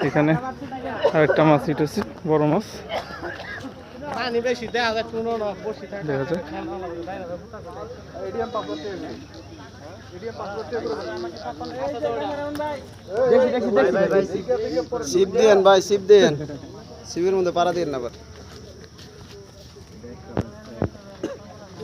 এখানে আরেকটা মাছ উঠেছে বড় মাছ দেখা যায় শিব দেন ভাই শিব দেন শিবের মধ্যে পাড়া দিন না আবার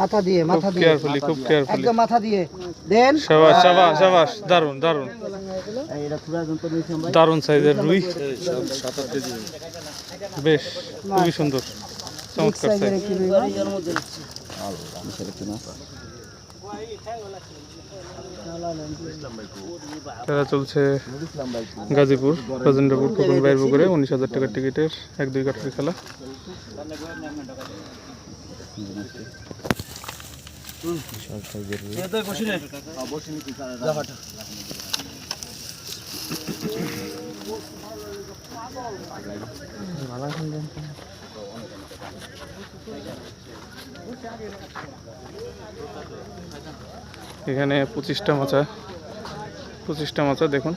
মাথা দিয়ে মাথা খুব দিয়ে। কেয়ারফুলি খুব কেয়ারফুলি একদম মাথা দিয়ে। দেন। সাবাস সাবাস সাবাস দারুণ দারুণ দারুণ সাইজের রুই। বেশ খুবই সুন্দর। চমৎকার সাইজ। খেলা চলছে গাজীপুর রাজেন্দ্রপুর খোকন বাইর পুকুরে। উনিশ হাজার টাকার টিকিটের এক দুই কাঠের খেলা। এখানে পঁচিশটা মাচা পঁচিশটা মাচা দেখুন।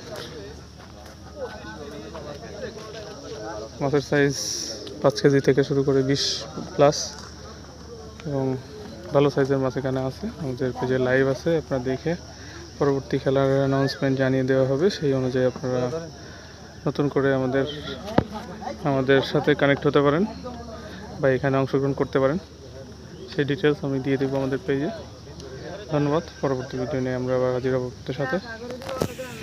মাছের সাইজ পাঁচ কেজি থেকে শুরু করে বিশ প্লাস এবং ভালো সাইজের মাছ এখানে আছে। আমাদের পেজে লাইভ আছে, আপনারা দেখে পরবর্তী খেলার অ্যানাউন্সমেন্ট জানিয়ে দেওয়া হবে। সেই অনুযায়ী আপনারা নতুন করে আমাদের আমাদের সাথে কানেক্ট হতে পারেন বা এখানে অংশগ্রহণ করতে পারেন। সেই ডিটেলস আমি দিয়ে দেবো আমাদের পেজে ধন্যবাদ। পরবর্তী ভিডিও নিয়ে আমরা আবার হাজির সাথে।